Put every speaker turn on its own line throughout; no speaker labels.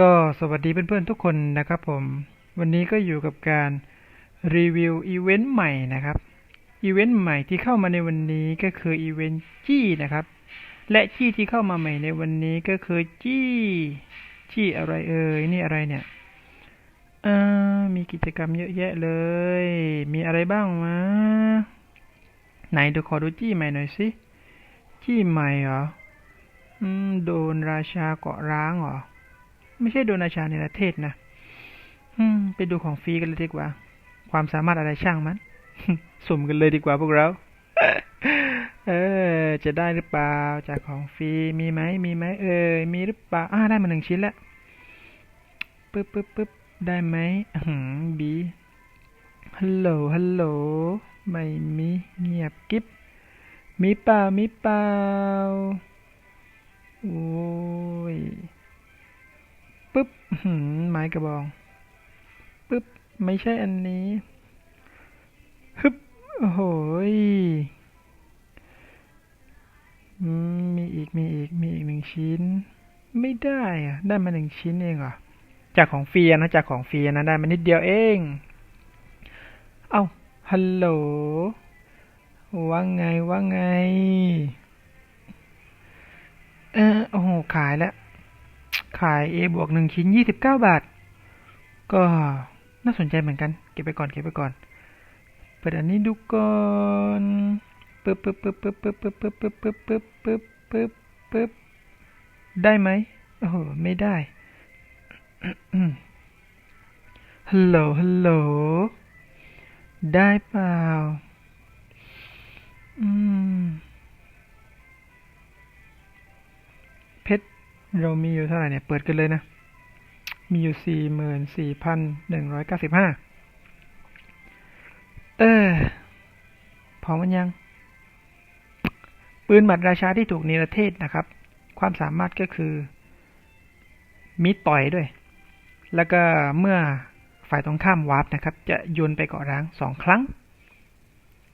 ก็สวัสดีเพื่อนๆทุกคนนะครับผม วันนี้ก็อยู่กับการรีวิวอีเวนต์ใหม่นะครับ อีเวนต์ใหม่ที่เข้ามาในวันนี้ก็คืออีเวนต์จี้นะครับ และจี้ที่เข้ามาใหม่ในวันนี้ก็คือจี้จี้อะไรเอ่ยนี่อะไรเนี่ยเออมีกิจกรรมเยอะแยะเลย มีอะไรบ้างวะไหนดูขอดูจี้ใหม่หน่อยสิจี้ใหม่เหรออืมโดนราชาเกาะร้างเหรอ ไม่ใช่โดนาชาในประเทศนะ อืม ไปดูของฟรีกันเลยดีกว่า ความสามารถอะไรช่างมัน สุ่มกันเลยดีกว่าพวกเรา เออ จะได้หรือเปล่า จากของฟรีมีไหมมีไหมเออมีหรือเปล่าอ่าได้มาหนึ่งชิ้นแล้วปึ๊บปึ๊บปึ๊บได้ไหมหืมบีฮัลโหลฮัลโหลไม่มีเงียบกิ๊บมีเปล่ามีเปล่าโอ้ย ไม้กระบองปึ๊บไม่ใช่อันนี้ฮึบโอ้โหมีอีกมีอีกมีอีกหนึ่งชิ้น ไม่ได้อะได้มาหนึ่งชิ้นเองเหรอจากของฟรีอะนะจากของฟรีอะนะได้มานิดเดียวเอง เอ้าฮัลโหลว่าไงว่าไง เออโอ้โหขายแล้ว ขาย A บวกหนึ่งชิ้นยี่สิบเก้าบาท ก็น่าสนใจเหมือนกัน เก็บไปก่อน เก็บไปก่อน เปิดอันนี้ดูก่อนปึ๊บปึ๊บปึ๊บปึ๊บปึ๊บปึ๊บปึ๊บปึ๊บปึ๊บปึ๊บปึ๊บปึ๊บปึ๊บได้ไหมโอ้โห ไม่ได้ ฮัลโหล ฮัลโหล ได้เปล่า อืม เรามีอยู่เท่าไหร่เนี่ย เปิดกันเลยนะ มีอยู่สี่หมื่นสี่พันหนึ่งร้อยเก้าสิบห้าเออพร้อมมันยัง ปืนหมัดราชาที่ถูกนิรเทศนะครับ ความสามารถก็คือ มีต่อยด้วย แล้วก็เมื่อฝ่ายตรงข้ามวาร์ปนะครับ จะโยนไปเกาะร้างสองครั้ง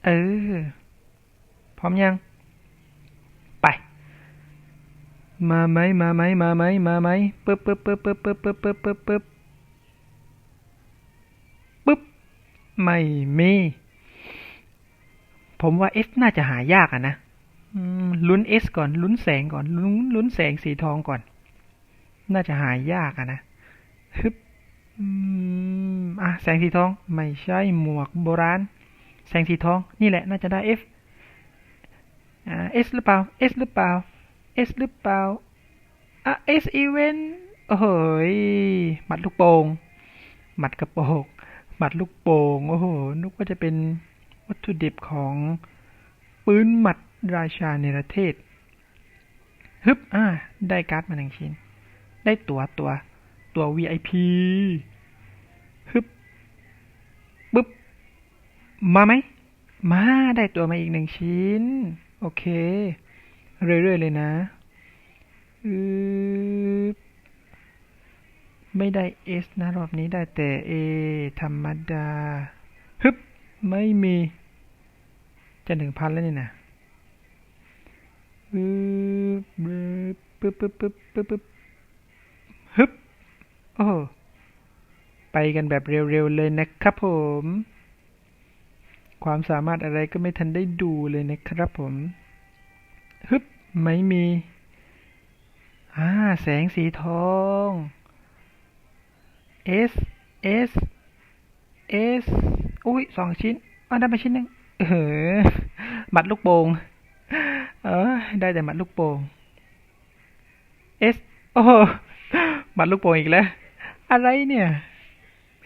เออ พร้อมยัง ไป มาไหมมาไหมมาไหมมาไหมปึ๊บปึ๊บปึ๊บปึ๊บปึ๊บปึ๊บปึ๊บปึ๊บปึ๊บปึ๊บไม่มีผมว่า S น่าจะหายากอะนะลุ้น S ก่อนลุ้นแสงก่อนลุ้นลุ้นแสงสีทองก่อน น่าจะหายากอะนะฮึบอะแสงสีทองไม่ใช่หมวกโบราณ แสงสีทองนี่แหละน่าจะได้ F อ่า S หรือเปล่า S หรือเปล่า S หรือเปล่าอะ S event โอ้โหยหมัดลูกโป่งหมัดกระโปงหมัดลูกโป่งโอ้โหนึกว่าจะเป็นวัตถุดิบของปืนหมัดราชาเนรเทศฮึบอ่าได้การ์ดมาหนึ่งชิ้น ได้ตัวตัวตัว VIP ฮึบปึ๊บ มาไหม มาได้ตัวมาอีกหนึ่งชิ้น โอเค เรื่อยๆเลยนะไม่ได้ S นะรอบนี้ได้แต่ A ธรรมดา ฮึบ ไม่มี จะหนึ่งพันแล้วนี่นะปึ๊บปึ๊บปึ๊บปึ๊บปึ๊บฮึบ โอ้ ไปกันแบบเร็วๆเลยนะครับผม ความสามารถอะไรก็ไม่ทันได้ดูเลยนะครับผม ฮึบไม่มีอ่าแสงสีทอง S S S อุ้ยสองชิ้นอ่าได้มาชิ้นหนึ่งเออหมัดลูกโป่งเออได้แต่หมัดลูกโป่ง S โอ้โหหมัดลูกโป่งอีกแล้ว อะไรเนี่ย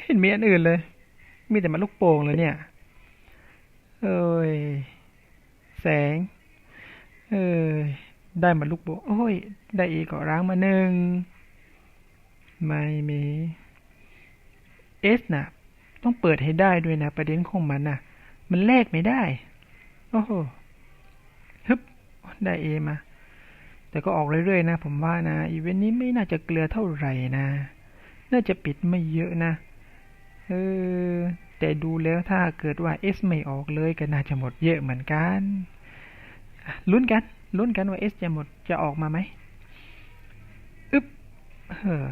เห็นมีอันอื่นเลย มีแต่หมัดลูกโป่งเลยเนี่ย เอ้ยแสง เอ้ยได้มัดลูกโป่งโอ้ย ได้อีกกาะร้างมาหนึ่ง ไม่มี S น่ะต้องเปิดให้ได้ด้วยนะ ประเด็นของมันนะมันแลกไม่ได้ โอ้โหฮึบได้เอมา แต่ก็ออกเรื่อยๆนะ ผมว่านะ อีเวนต์นี้ไม่น่าจะเกลือเท่าไหร่นะ น่าจะปิดไม่เยอะนะ เออ แต่ดูแล้วถ้าเกิดว่า S ไม่ออกเลยก็น่าจะหมดเยอะเหมือนกัน ลุ้นกัน ลุ้นกันว่า S จะหมดจะออกมาไหมอึ๊บเออ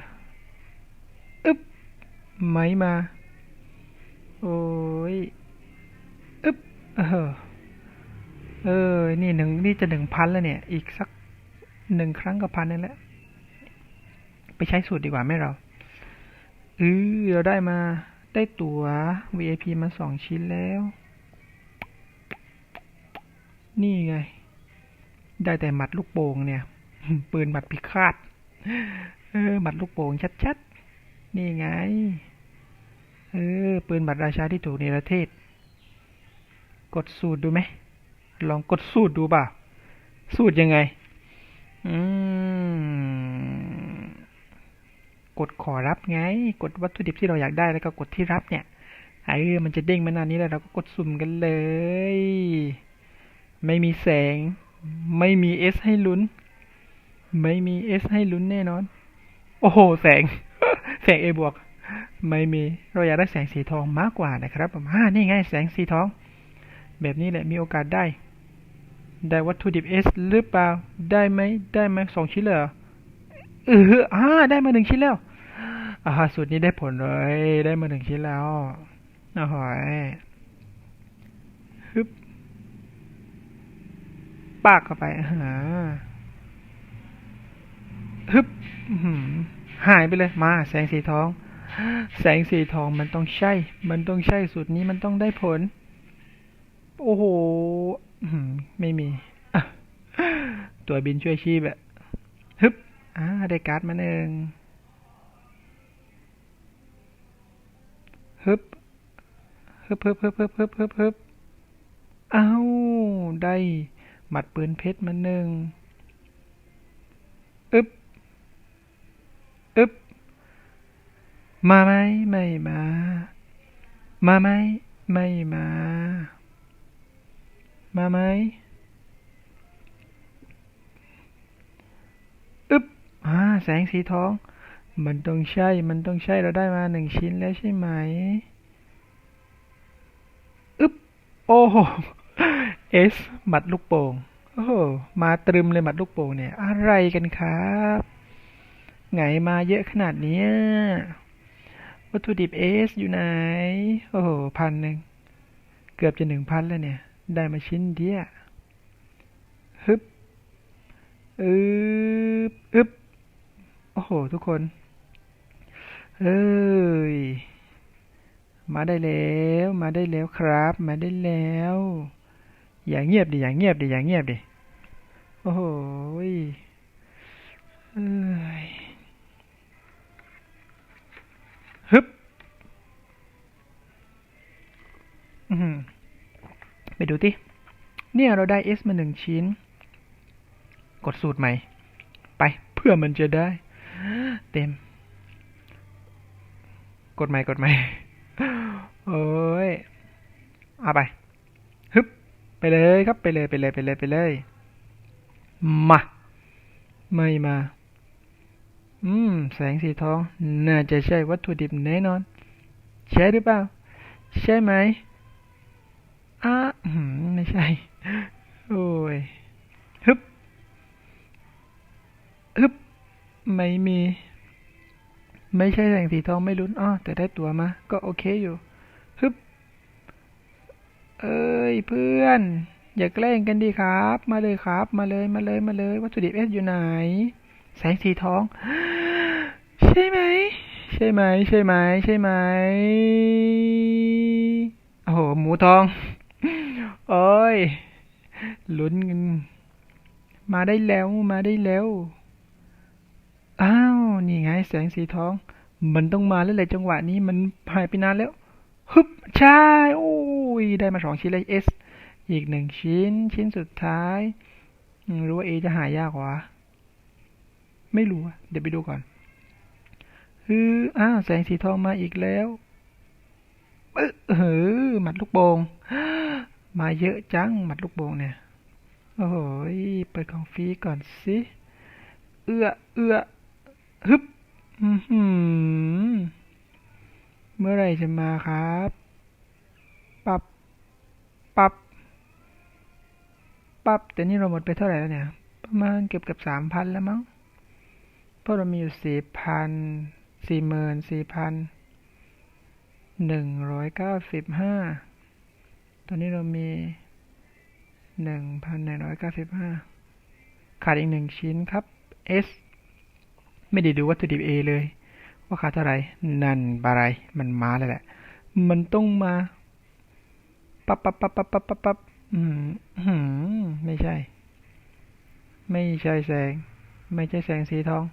อึ๊บไหมมา โอ้ยอึ๊บเออเออ นี่หนึ่งนี่จะหนึ่งพันแล้วเนี่ย อีกสักหนึ่งครั้งกับพันนั่นแหละ ไปใช้สูตรดีกว่าไหมเราเออเราได้มาได้ตั๋ว VIP มาสองชิ้นแล้ว นี่ไง ได้แต่หมัดลูกโป่งเนี่ย ปืนหมัดพิฆาตเออหมัดลูกโป่งชัดๆ นี่ไง เออ ปืนหมัดราชาที่ถูกในประเทศ กดสูตรดูไหม ลองกดสูตรดูป่ะสูตรยังไง อืม กดขอรับไง กดวัตถุดิบที่เราอยากได้แล้วก็กดที่รับเนี่ยเออมันจะเด้งมาหน้านี้แล้วเราก็กดสุ่มกันเลย ไม่มีแสง ไม่มีเอสให้ลุ้น ไม่มีเอสให้ลุ้นแน่นอน โอ้โห แสง แสงเอบวก ไม่มี เราอยากได้แสงสีทองมากกว่านะครับผมฮ่านี่ไงแสงสีทอง แบบนี้แหละมีโอกาสได้ ได้วัตถุดิบเอสหรือเปล่า ได้ไหม ได้ไหมสองชิ้นเลยเหรอเอออ่าได้มาหนึ่งชิ้นแล้วอ่าสูตรนี้ได้ผลเลย ได้มาหนึ่งชิ้นแล้วอ้โหยฮึบ ปากเข้าไปอ่าฮึบหายไปเลยมา แสงสีทอง แสงสีทองมันต้องใช่ มันต้องใช่สูตรนี้มันต้องได้ผล โอ้โหไม่มี ตัวบินช่วยชีพอะฮึบอ่าได้การ์ดมาหนึ่งฮึบฮึบฮึบฮึบฮึบฮึบฮึบฮึบอ้าวได้ หมัดปืนเพชรมาหนึ่งอึบอึบมาไหมไม่มา มาไหมไม่มา มาไหมอึบอ่าแสงสีทอง มันต้องใช่ มันต้องใช่เราได้มาหนึ่งชิ้นแล้วใช่ไหม อึบโอ้โห เอสหมัดลูกโป่งโอ้โหมาตรึมเลยหมัดลูกโป่งเนี่ย อะไรกันครับไงมาเยอะขนาดนี้วัตถุดิบเอสอยู่ไหน โอ้โหพันหนึ่ง เกือบจะหนึ่งพันแล้วเนี่ย ได้มาชิ้นเดียวฮึบอึบอึบโอ้โห ทุกคนเอ้ย มาได้แล้ว มาได้แล้วครับ มาได้แล้ว อย่างเงียบดิอย่างเงียบดิอย่างเงียบดิโอ้โหฮึบไปดูติเนี่ยเราได้ S มาหนึ่งชิ้น กดสูตรใหม่ ไปเพื่อมันจะได้ เต็ม กดใหม่ กดใหม่ โอ้ย เอาไป ไปเลยครับไปเลยไปเลยไปเลยไปเลย มา ไม่มา อืม แสงสีทอง น่าจะใช่วัตถุดิบแน่นอน ใช่หรือเปล่า ใช่ไหมอ้าอืมไม่ใช่ โอ้ยฮึบฮึบไม่มี ไม่ใช่แสงสีทองไม่ลุ้นอ้อแต่ได้ตัวมา ก็โอเคอยู่ เอ้ยเพื่อน อย่าแกล้งกันดีครับ มาเลยครับ มาเลยมาเลยมาเลย วัตถุดิบเอสอยู่ไหน แสงสีทอง ใช่ไหม ใช่ไหม ใช่ไหม ใช่ไหมโอ้โหหมูทองโอ้ยลุ้นกันมาได้แล้วมาได้แล้วอ้าวนี่ไงแสงสีทอง มันต้องมาแล้วแหละจังหวะนี้มันหายไปนานแล้ว ฮึบใช่โอ้ยได้มาสองชิ้นเลยเอสอีกหนึ่งชิ้น ชิ้นสุดท้ายรู้ว่าเอจะหายากว่าไม่รู้อะเดี๋ยวไปดูก่อนฮืออ้าวแสงสีทองมาอีกแล้วเออเออหมัดลูกโป่งมาเยอะจังหมัดลูกโป่งเนี่ยโอ้โหยเปิดของฟรีก่อนสิเอื้อเอื้อฮึบอือหือ เมื่อไรจะมาครับ ปับ ปับ ปับ แต่นี่เราหมดไปเท่าไหร่แล้วเนี่ย ประมาณเกือบเกือบสามพันแล้วมั้ง เพราะเรามีอยู่สี่พัน สี่หมื่นสี่พัน หนึ่งร้อยเก้าสิบห้า ตอนนี้เรามีหนึ่งพันหนึ่งร้อยเก้าสิบห้า ขาดอีกหนึ่งชิ้นครับ S ไม่ได้ดูวัตถุดิบ A เลย ว่าขาดเท่าไรนั่นอะไรมันมาเลยแหละ มันต้องมาปั๊บปั๊บปั๊บปั๊บปั๊บปั๊บปั๊บอืมหืมไม่ใช่ ไม่ใช่แสง ไม่ใช่แสงสีทอง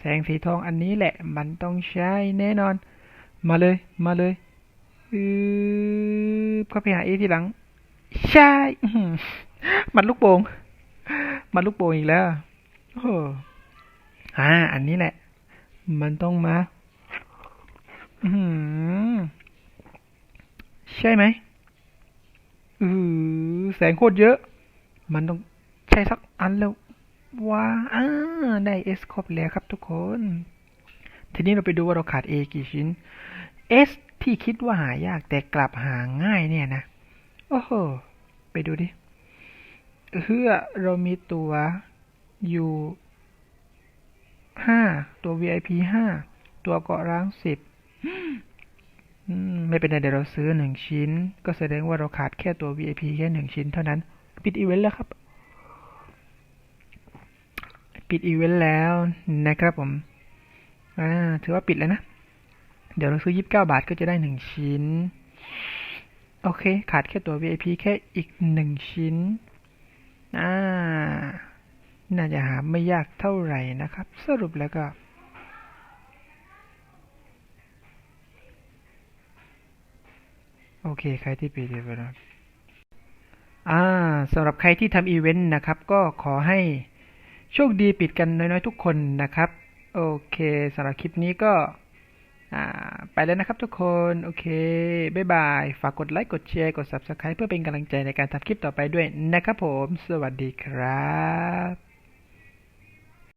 แสงสีทองอันนี้แหละ มันต้องใช่แน่นอน มาเลย มาเลยอือเข้าไปหาเอทีหลัง ใช่มันลูกโป่งมันลูกโป่งอีกแล้วโอ้อ่า อันนี้แหละ มันต้องมาใช่ไหมอือแสงโคตรเยอะ มันต้องใช้สักอันแล้วว้าอ่าได้เอสครบแล้วครับทุกคน ทีนี้เราไปดูว่าเราขาด A กี่ชิ้น S ที่คิดว่าหายากแต่กลับหาง่ายเนี่ยนะ โอ้โห ไปดูดิเฮือเรามีตัวอยู่ ห้าตัว VIP ห้าตัวเกาะร้างสิบไม่เป็นไรเดี๋ยวเราซื้อหนึ่งชิ้น ก็แสดงว่าเราขาดแค่ตัว VIP แค่หนึ่งชิ้นเท่านั้น ปิดอีเวนต์แล้วครับ ปิดอีเวนต์แล้วนะครับผมอ่าถือว่าปิดแล้วนะ เดี๋ยวเราซื้อ 29 บาทก็จะได้หนึ่งชิ้น โอเค ขาดแค่ตัว VIP แค่อีกหนึ่งชิ้นอ่า น่าจะหาไม่ยากเท่าไหร่นะครับ สรุปแล้วก็โอเค ใครที่ปิดไปแล้วอ่าสำหรับใครที่ทำอีเวนต์นะครับ ก็ขอให้โชคดีปิดกันน้อยๆทุกคนนะครับ โอเคสำหรับคลิปนี้ก็อ่าไปแล้วนะครับทุกคน โอเค บ๊ายบาย ฝากกดไลค์ กดแชร์ กด Subscribe เพื่อเป็นกำลังใจในการทำคลิปต่อไปด้วยนะครับผม สวัสดีครับ